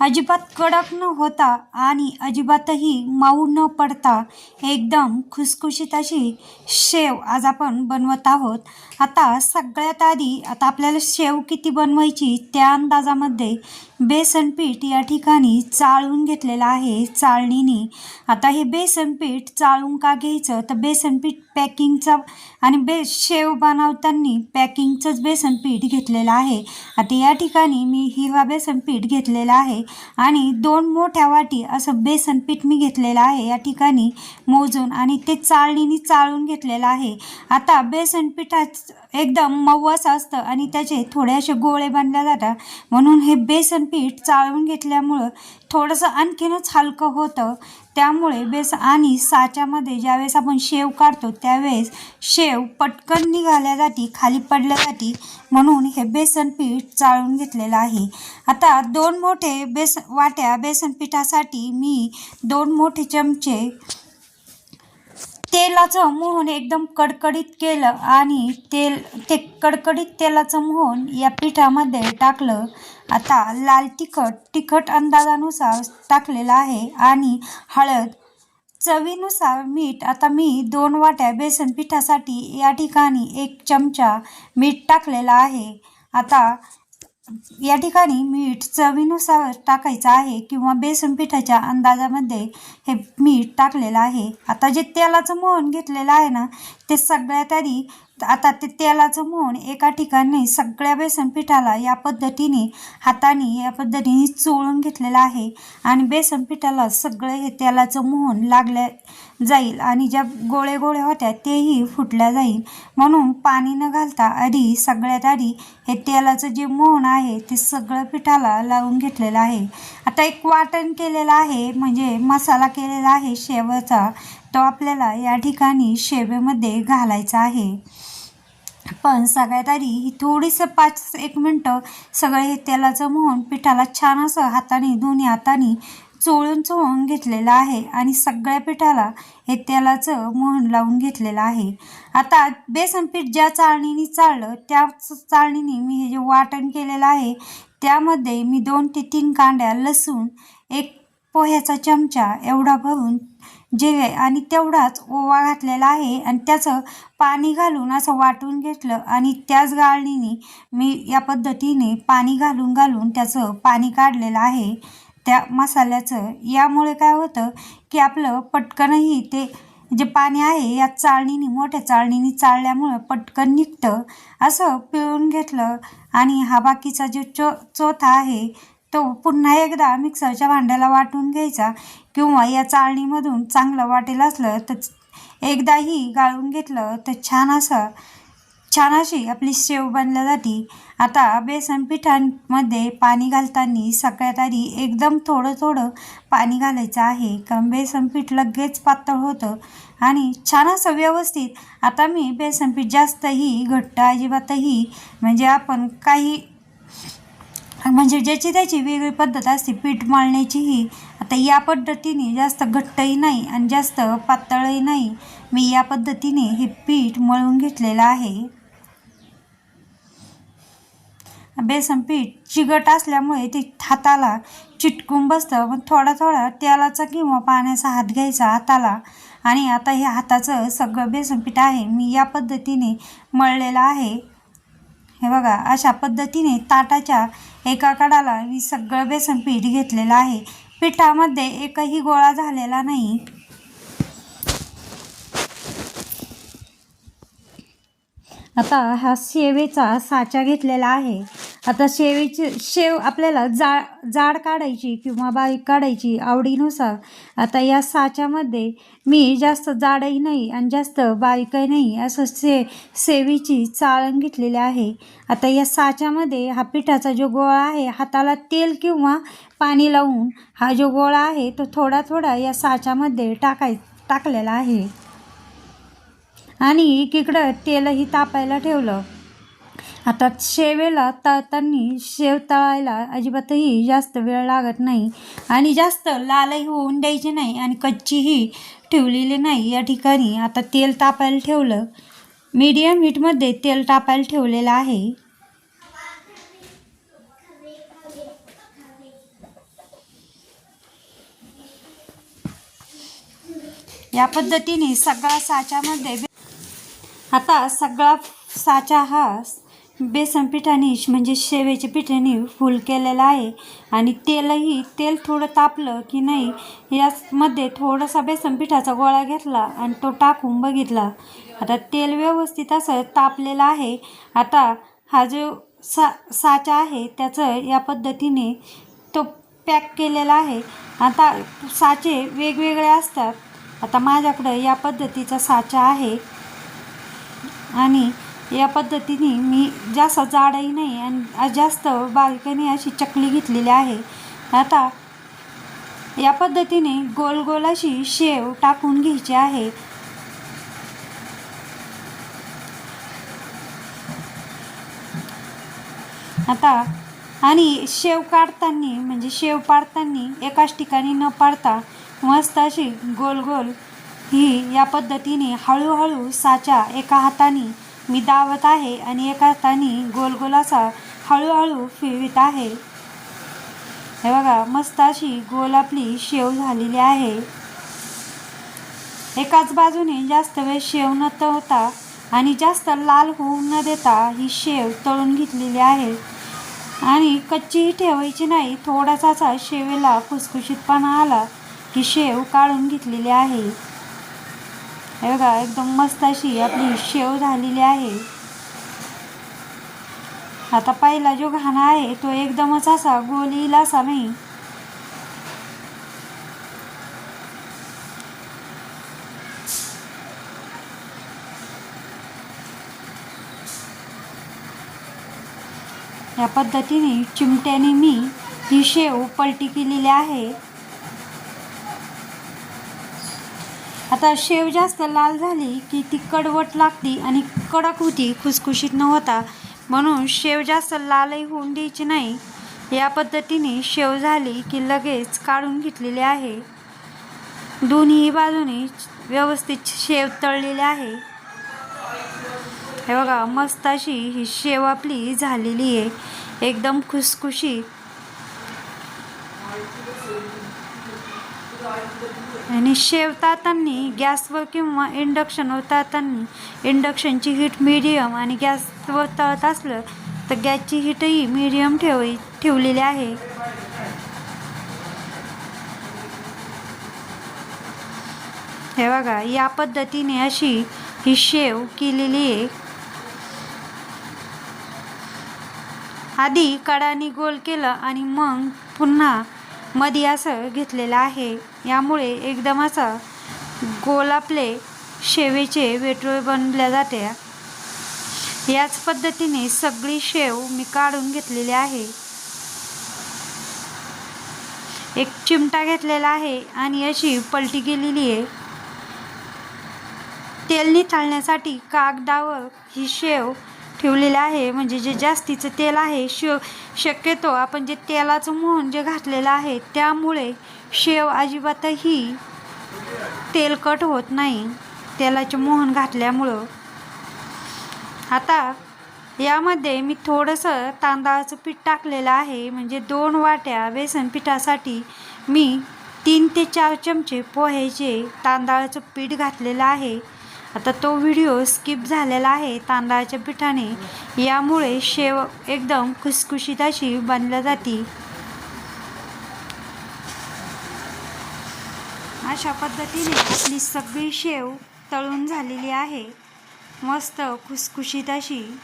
अजिबात कडक न होता आणि अजिबातही माऊ न पडता एकदम खुसखुशीत अशी शेव आज आपण बनवत आहोत. आता सगळ्यात आधी आता आपल्याला शेव किती बनवायची त्या अंदाजामध्ये बेसन पीठ या ठिकाणी चाळून घेतलेलं आहे चाळणीने. आता हे बेसन पीठ चाळून का घ्यायचं? तर बेसन पीठ आणि बे शेव बनवताना पॅकिंगचंच बेसन पीठ घेतलेलं आहे. आता या ठिकाणी मी हिरवा बेसन पीठ घेतलेला आहे आणि दोन मोठ्या वाटी असं बेसन पीठ मी घेतलेलं आहे. या ठिकाणी मोजून आणि ते चाळणीने चाळून घेतलेलं आहे. आता बेसन पिठात एकदम मऊ असं असतं आणि त्याचे थोडे असे गोळे बनल्या जातात. म्हणून हे बेसन पीठ चाळून घेतल्यामुळं थोडंसं आणखीनच हलकं होतं. त्यामुळे बेस आणि साच्यामध्ये ज्यावेळेस आपण शेव काढतो त्यावेळेस शेव पटकन निघाल्यासाठी खाली पडल्यासाठी म्हणून हे बेसन पीठ चाळून घेतलेलं आहे. आता दोन मोठे बेस वाट्या बेसन पिठासाठी मी दोन मोठे चमचे तेलाचं मोहन एकदम कडकडीत केलं आणि तेल ते कडकडीत तेलाचं मोहन या पिठामध्ये टाकलं. आता लाल तिखट तिखट अंदाजानुसार टाकलेलं आहे आणि हळद चवीनुसार मीठ. आता मी दोन वाट्या बेसन पिठासाठी या ठिकाणी एक चमचा मीठ टाकलेला आहे. आता या ठिकाणी मीठ चवीनुसार टाकायचं आहे किंवा बेसन पिठाच्या अंदाजामध्ये हे मीठ टाकलेलं आहे. आता जे तेलाचं मोहन घेतलेलं आहे ना ते सगळ्यात आधी आता ते तेलाचं मोहन एका ठिकाणी सगळ्या बेसन पिठाला या पद्धतीने हाताने या पद्धतीने चोळून घेतलेलं आहे. आणि बेसन पिठाला सगळं हे तेलाचं मोहन लागल्या जाईल आणि ज्या गोळे गोळे होत्या तेही फुटल्या जाईल. म्हणून पाणी न घालता आधी सगळ्यात आधी हे तेलाचं जे मोहन आहे ते सगळं पिठाला लावून घेतलेलं आहे. आता एक वाटण केलेलं आहे म्हणजे मसाला केलेला आहे शेवचा. तो आपल्याला या ठिकाणी शेवेमध्ये घालायचा आहे. पण सगळ्यात आधी ही थोडीसं पाच एक मिनटं सगळे हे तेलाचं मोहन पिठाला छान असं हाताने दोन्ही हाताने चोळून चोळून घेतलेलं आहे आणि सगळ्या पिठाला हे तेलाचं मोहन लावून घेतलेलं आहे. आता बेसन पीठ ज्या चाळणीने चाळलं त्या चाळणीने मी हे जे वाटण केलेलं आहे त्यामध्ये मी दोन ते तीन कांड्या लसूण एक पोह्याचा चमचा एवढा भरून जिरे आणि तेवढाच ओवा घातलेला आहे आणि त्याचं पाणी घालून असं वाटून घेतलं आणि त्याच गाळणीने मी या पद्धतीने पाणी घालून घालून त्याचं पाणी काढलेलं आहे. त्या मसाल्याचं. यामुळे काय होतं की आपलं पटकनही ते जे पाणी आहे या चाळणीने मोठ्या चाळणीने चाळल्यामुळं पटकन निघतं. असं पिळून घेतलं आणि हा बाकीचा जो चो चोथा आहे तो पुन्हा एकदा मिक्सरच्या भांड्याला वाटून घ्यायचा किंवा या चाळणीमधून चांगलं वाटेल असलं तर एकदाही गाळून घेतलं तर छान असं छान अशी आपली शेव बनल्या आता बेसन पिठांमध्ये पाणी घालताना सगळ्यात आधी एकदम थोडं थोडं पाणी घालायचं आहे. कारण बेसन पीठ लगेच पातळ होतं आणि छान असं व्यवस्थित आता मी बेसन पीठ जास्तही घट्ट अजिबातही म्हणजे आपण काही म्हणजे ज्याची त्याची वेगळी पद्धत असते पीठ मळण्याचीही आता या पद्धतीने जास्त घट्टही नाही आणि जास्त पातळही नाही. मी या पद्धतीने हे पीठ मळून घेतलेलं आहे. बेसन पीठ असल्यामुळे ते हाताला चिटकून बसतं. पण थोडा थोडा तेलाचा किंवा पाण्याचा हात घ्यायचा हाताला. आणि आता हे हाताचं सगळं बेसन पीठ आहे. मी या पद्धतीने मळलेलं आहे. हे बघा अशा पद्धतीने ताटाच्या एका कडाला मी सगळं बेसन पीठ घेतलेलं आहे. पिठामध्ये एकही गोळा झालेला नाही. आता हा शेवेचा साचा घेतलेला आहे. आता शेवीची शेव आपल्याला जा जाड काढायची किंवा बारीक काढायची आवडीनुसार आता या साच्यामध्ये मी जास्त जाडही नाही आणि जास्त बारीकही नाही असं से सेवीची चाळण घेतलेली आहे. आता या साच्यामध्ये हा पिठाचा जो गोळा आहे हाताला तेल किंवा पाणी लावून हा जो गोळा आहे तो थोडा थोडा या साच्यामध्ये टाकाय टाकलेला आहे. आणि एकीकडं तेलही तापायला ठेवलं. आता शेवेला तळताना शेव तळायला अजिबातही जास्त वेळ लागत नाही आणि जास्त लालही होऊन द्यायची नाही आणि कच्चीही ठेवलेली नाही. या ठिकाणी आता तेल तापायला ठेवलं. मीडियम हीटमध्ये तेल तापायला ठेवलेलं आहे. या पद्धतीने सगळा साच्यामध्ये आता सगळा साचा हा बेसन पिठाने म्हणजे शेवेच्या पिठाने फुल केलेलं आहे. आणि तेलही तेल थोडं तापलं की नाही यामध्ये थोडासा बेसन पिठाचा गोळा घेतला आणि तो टाकून बघितला. आता तेल व्यवस्थित असं तापलेलं आहे. आता हा जो सा साचा आहे त्याचं या पद्धतीने तो पॅक केलेला आहे. आता साचे वेगवेगळे असतात. आता माझ्याकडं या पद्धतीचा साचा आहे. आणि या पद्धतीने मी जास्त जाडही नाही आणि जास्त बारीकही अशी चकली घेतलेली आहे. आता या पद्धतीने गोल गोल अशी शेव टाकून घ्यायची आहे. आता आणि शेव काढताना म्हणजे शेव पाडताना एकाच ठिकाणी न पाडता मस्त अशी गोल गोल ही या पद्धतीने हळूहळू साचा एका हाताने मी दावत आहे आणि एका हाताने गोल असा हळूहळू फिरवित आहे. हे बघा मस्त अशी गोल आपली शेव झालेली आहे. एकाच बाजूने जास्त वेळ शेव न तळता आणि जास्त लाल होऊ न देता ही शेव तळून घेतलेली आहे. आणि कच्चीही ठेवायची नाही थोडासा असा शेवेला खुसखुशीतपणा आला की शेव काढून घेतलेली आहे. हे बघा एकदम मस्त अशी आपली शेव झालेली आहे. आता पहिला जो घाणा आहे तो एकदमच असा गोल येईल असा नाही. या पद्धतीने चिमट्याने मी ही शेव पलटी केलेली आहे. आता शेव जास्त लाल झाली की ती कडवट लागती आणि कडक होती खुसखुशीत न होता म्हणून शेव जास्त लालही होऊन द्यायची नाही. या पद्धतीने शेव झाली की लगेच काढून घेतलेली आहे. दोन्ही बाजूने व्यवस्थित शेव तळलेली आहे. हे बघा मस्त अशी ही शेव आपली झालेली आहे. एकदम खुसखुशी आणि शेव तातांनी गॅसवर किंवा इंडक्शनवर तातांनी इंडक्शनची हीट मिडियम आणि गॅसवर तळत असलं तर गॅसची हीटही मिडियम ठेव ठेवलेली आहे. हे बघा या पद्धतीने अशी ही शेव केलेली आहे. आधी कडानी गोल केलं आणि मग पुन्हा मध्ये असं घेतलेलं आहे. यामुळे एकदम असा गोलापले शेवेचे वेटोळे बनल्या जाते. याच पद्धतीने सगळी शेव मी काढून घेतलेली आहे. एक चिमटा घेतलेला आहे आणि अशी पलटी गेलेली आहे. तेल निथाळण्यासाठी कागदावर ही शेव ठेवलेलं आहे. म्हणजे जे जास्तीचं तेल आहे शेव शक्यतो आपण जे तेलाचं मोहन जे घातलेलं आहे त्यामुळे शेव अजिबातही तेलकट होत नाही. तेलाचे मोहन घातल्यामुळं. आता यामध्ये मी थोडंसं तांदळाचं पीठ टाकलेलं आहे. म्हणजे दोन वाट्या बेसन पिठासाठी मी तीन ते चार चमचे पोह्याचे तांदळाचं पीठ घातलेलं आहे. आता तो व्हिडिओ स्किप झालेला आहे तांदळाच्या पिठाने. यामुळे शेव एकदम खुसखुशीत अशी बनल्या जाते. अशा पद्धतीने आपली सगळी शेव तळून झालेली आहे. मस्त खुसखुशीत अशी.